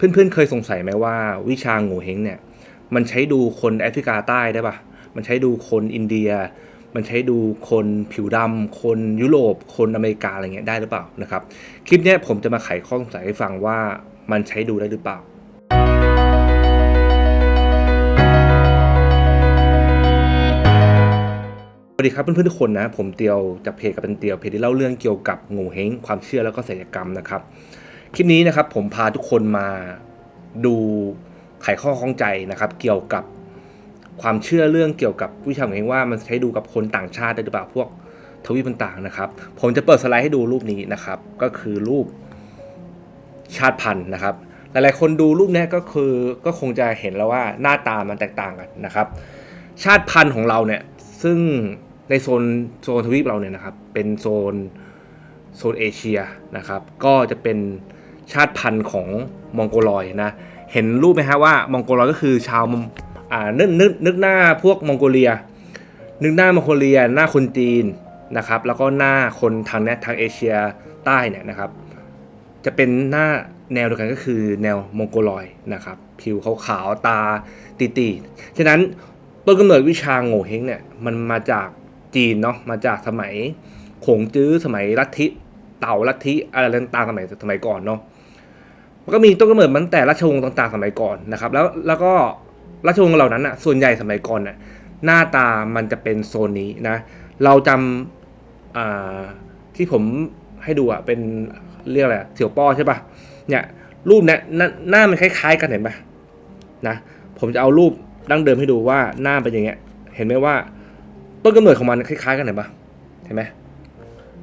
เพื่อนๆเคยสงสัยไหมว่าวิชาโง่เฮงเนี่ย มันใช้ดูคนแอฟริกาใต้ได้ปะมันใช้ดูคนอินเดีย มันใช้ดูคนผิวดำคนยุโรป คนอเมริกาอะไรเงี้ยได้หรือเปล่านะครับ คลิปนี้ผมจะมาไขข้อสงสัยให้ฟังว่ามันใช้ดูได้หรือเปล่าสวัสดีครับเพื่อนๆทุกคนนะ ผมเตียวจากเพจกับเป็นเตียวเพจที่เล่าเรื่องเกี่ยวกับโง่เฮงความเชื่อแล้วก็ศิลปกรรมนะครับ คลิปนี้นะครับผมพาทุกคนมาดูไขข้อข้องใจนะครับ เกี่ยวกับความเชื่อเรื่องเกี่ยวกับวิชาโง่เฮงว่ามันใช้ดูกับคนต่างชาติได้หรือเปล่าพวกทวีปต่างๆนะครับ ผมจะเปิดสไลด์ให้ดูรูปนี้นะครับ ก็คือรูปชาติพันธุ์นะครับ หลายๆ คนดูรูปนี้ก็คือก็คงจะเห็นแล้วว่าหน้าตามันแตกต่างกันนะครับ ชาติพันธุ์ของเราเนี่ยซึ่งในโซนโซนทวีปเราเนี่ยนะครับ เป็นโซนโซนเอเชียนะครับ ก็จะเป็น ชาติพันธุ์ของมองโกลอยนะ เห็นรูปไหมฮะว่ามองโกลอยก็คือชาวอ่านึกนึกนึกหน้าพวกมองโกเลีย นึกหน้ามองโกเลีย หน้าคนจีนนะครับ แล้วก็หน้าคนทางเนี้ยทางเอเชียใต้เนี่ยนะครับ จะเป็นหน้าแนวเดียวกันก็คือแนวมองโกลอยนะครับ ผิวขาวๆตาตีๆฉะนั้นต้นกำเนิดวิชาโง่เฮงเนี่ยมันมาจากจีนเนาะมาจากสมัยขงจื้อสมัยลัทธิเต่าลัทธิอะไรต่างๆสมัยสมัยก่อนเนาะ มันก็มีต้นกำเนิดมันแต่ราชวงศ์ต่างๆสมัยก่อนนะครับ แล้วแล้วก็ราชวงศ์เหล่านั้นอะส่วนใหญ่สมัยก่อนน่ะหน้าตามันจะเป็นโซนนี้นะ เราจำอ่าที่ผมให้ดูอะเป็นเรียกอะไรเสี่ยวป้อใช่ปะเนี่ยรูปเนี้ยหน้าหน้ามันคล้าย ๆ กันเห็นปะนะผมจะเอารูปดั้งเดิมให้ดูว่าหน้าเป็นอย่างเงี้ย เห็นไหมว่า ต้นกำเนิดของมันคล้าย ๆ กันเห็นปะเห็นไหม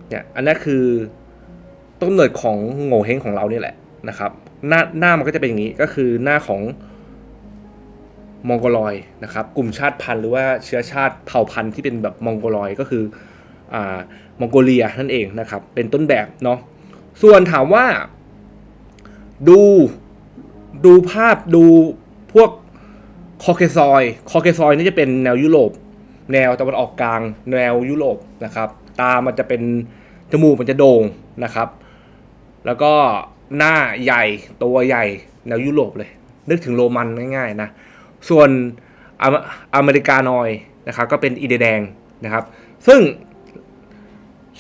เนี่ยอันนี้คือต้นกำเนิดของโง่เฮงของเรานี่แหละนะครับ หน้าหน้ามันก็จะเป็นอย่างนี้ก็คือหน้าของมองโกลอยนะครับ กลุ่มชาติพันธุ์หรือว่าเชื้อชาติเผ่าพันธุ์ที่เป็นแบบมองโกลอยก็คืออ่ามองโกเลียนั่นเองนะครับ เป็นต้นแบบเนาะส่วนถามว่า ดูดูภาพดูพวกคอเคซอยคอเคซอยนี่จะเป็นแนวยุโรป แนวตะวันออกกลาง แนวยุโรปนะครับ ตามันจะเป็นจมูกมันจะโด่งนะครับ แล้วก็ หน้าใหญ่ตัวใหญ่แนวยุโรปเลย นึกถึงโรมันง่ายๆนะส่วนอเมริกานอยนะครับก็เป็นอีเดแดงนะครับ ซึ่ง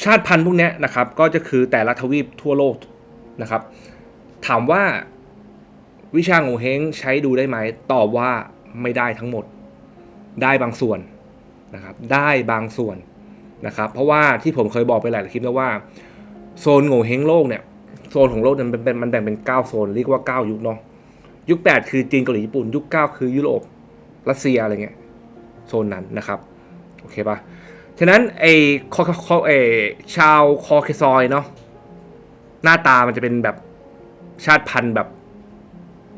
ชาติพันธุ์พวกนี้นะครับก็จะคือแต่ละทวีปทั่วโลกนะครับ ถามว่าวิชาโงเฮงใช้ดูได้ไหมตอบว่าไม่ได้ทั้งหมดได้บางส่วนนะครับได้บางส่วนนะครับ เพราะว่าที่ผมเคยบอกไปหลายคลิปแล้วว่า โซนโงเฮงโลกเนี่ย ซนของโลกเนี่ยมันเป็นมันแบ่งเป็น 9 โซน เรียกว่า 9 ยุคเนาะยุค 8 คือจีนเกาหลีญี่ปุ่น ยุค 9 คือยุโรปรัสเซียอะไรเงี้ยโซนนั้นนะครับ โอเคปะฉะนั้นไอ้คอคอไอ้ชาวคอเคซอยเนาะหน้าตามันจะเป็นแบบชาติพันธุ์แบบ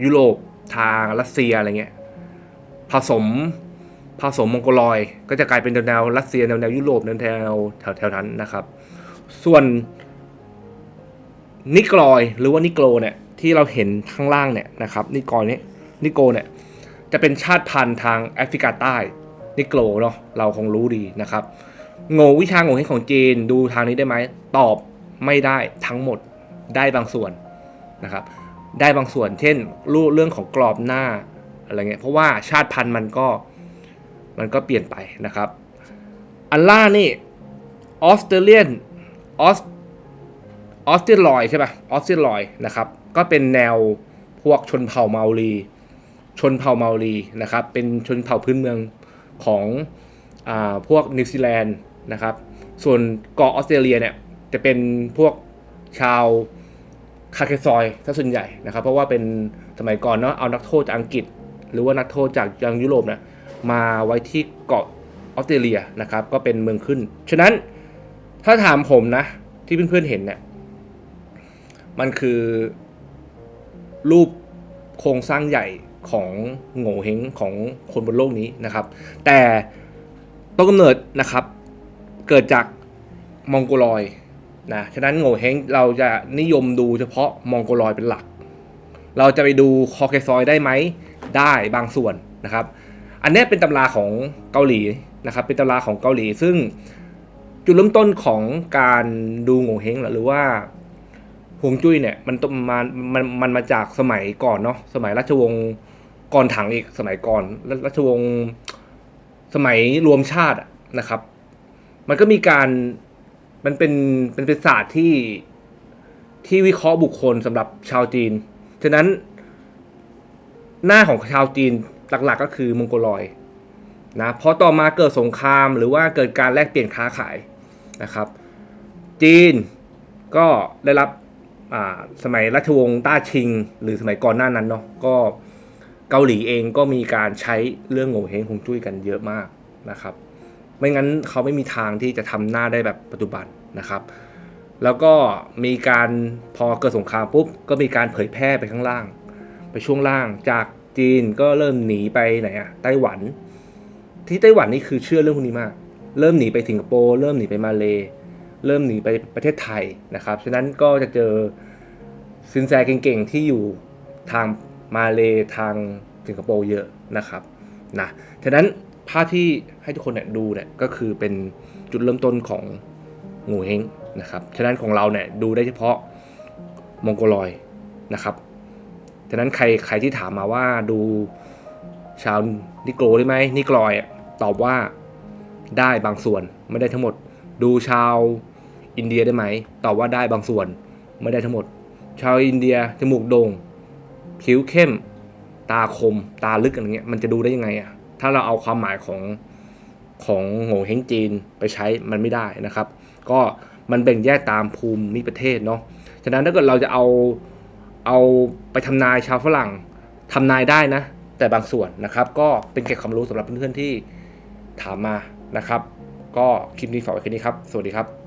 ยุโรปทางรัสเซียอะไรเงี้ยผสมผสมมองโกลอย ก็จะกลายเป็นแนวรัสเซียแนวแนวยุโรปแนวแนวแถวแถวนั้นนะครับ ส่วน นิกรอยหรือว่านิโกรเนี่ยที่เราเห็นข้างล่างเนี่ยนะครับนิกรเนี่ยนิโกเนี่ยจะเป็นชาติพันธุ์ทางแอฟริกาใต้นิโกรเนาะเราคงรู้ดีนะครับโง่วิชาโง่ให้ของจีนดูทางนี้ได้ไหมตอบไม่ได้ทั้งหมดได้บางส่วนนะครับได้บางส่วน เช่นรูเรื่องของกรอบหน้าอะไรเงี้ยเพราะว่าชาติพันธุ์มันก็มันก็เปลี่ยนไปนะครับ อันล่านี่ออสเตรเลียนออส ออสเตรลอยใช่ป่ะออสเตรลอยนะครับก็เป็นแนวพวกชนเผ่าเมารีชนเผ่าเมารีนะครับเป็นชนเผ่าพื้นเมืองของอ่าพวกนิวซีแลนด์นะครับส่วนเกาะออสเตรเลียเนี่ยจะเป็นพวกชาวคาเคซอยซะส่วนใหญ่นะครับ เพราะว่าเป็นสมัยก่อนเนาะเอานักโทษจากอังกฤษ หรือว่านักโทษจากยังยุโรปนี่ยมาไว้ที่เกาะออสเตรเลียนะครับก็เป็นเมืองขึ้น ฉะนั้นถ้าถามผมนะที่เพื่อนๆเห็นเนี่ย มันคือรูปโครงสร้างใหญ่ของโง่เฮงของคนบนโลกนี้นะครับ แต่ต้นกำเนิดนะครับ เกิดจากมองโกลอยนะฉะนั้นโง่เฮงเราจะนิยมดูเฉพาะมองโกลอยเป็นหลัก เราจะไปดูคอเคซอยได้ไหมได้บางส่วนนะครับ อันนี้เป็นตำราของเกาหลีนะครับ เป็นตำราของเกาหลี ซึ่งจุดเริ่มต้นของการดูโง่เฮงหรือว่า ฮวงจุ้ยเนี่ยมันต้องมามันมันมาจากสมัยก่อนเนาะสมัยราชวงศ์ก่อนถังอีกสมัยก่อนรัราชวงศ์สมัยรวมชาตินะครับ มันก็มีการมันเป็นเป็นเป็นศาสตร์ที่ที่วิเคราะห์บุคคลสำหรับชาวจีน ฉะนั้นหน้าของชาวจีนหลักๆก็คือมองโกลอยนะพอต่อมาเกิดสงครามหรือว่าเกิดการแลกเปลี่ยนค้าขายนะครับ จีนก็ได้รับ สมัยราชวงศ์ต้าชิง หรือสมัยก่อนหน้านั้นเนาะก็เกาหลีเองก็มีการใช้เรื่องโง่เฮงคงจุ้ยกันเยอะมากนะครับ ไม่งั้นเขาไม่มีทางที่จะทำหน้าได้แบบปัจจุบันนะครับ แล้วก็มีการพอเกิดสงครามปุ๊บก็มีการเผยแพร่ไปข้างล่าง ไปช่วงล่างจากจีนก็เริ่มหนีไปไหนอะไต้หวัน ที่ไต้หวันนี่คือเชื่อเรื่องพวกนี้มาก เริ่มหนีไปสิงคโปร์เริ่มหนีไปมาเล เริ่มหนีไปประเทศไทยนะครับ ฉะนั้นก็จะเจอซินแซเก่งๆ ที่อยู่ทางมาเลทางสิงคโปร์เยอะนะครับนะฉะนั้นภาพที่ให้ทุกคนเนี่ยดูเนี่ยก็คือเป็นจุดเริ่มต้นของงูเฮงนะครับ ฉะนั้นของเราเนี่ยดูได้เฉพาะมองโกลอยนะครับ ฉะนั้นใครใครที่ถามมาว่าดูชาวนิโกรได้ไหมนิกรอยตอบว่าได้บางส่วนไม่ได้ทั้งหมด ดูชาว อินเดียได้ไหมตอบว่าได้บางส่วนไม่ได้ทั้งหมด ชาวอินเดียจมูกโด่งผิวเข้ม ตาคม ตาลึกอะไรเงี้ยมันจะดูได้ยังไงอะถ้าเราเอาความหมายของของโง่เฮงจีนไปใช้มันไม่ได้นะครับ ก็มันแบ่งแยกตามภูมิประเทศเนาะฉะนั้นถ้าเกิดเราจะเอาเอาไปทำนายชาวฝรั่งทำนายได้นะ แต่บางส่วนนะครับ ก็เป็นเก็บความรู้สำหรับเพื่อนๆที่ถามมานะครับ ก็คลิปนี้ฝากไว้แค่นี้ครับ สวัสดีครับ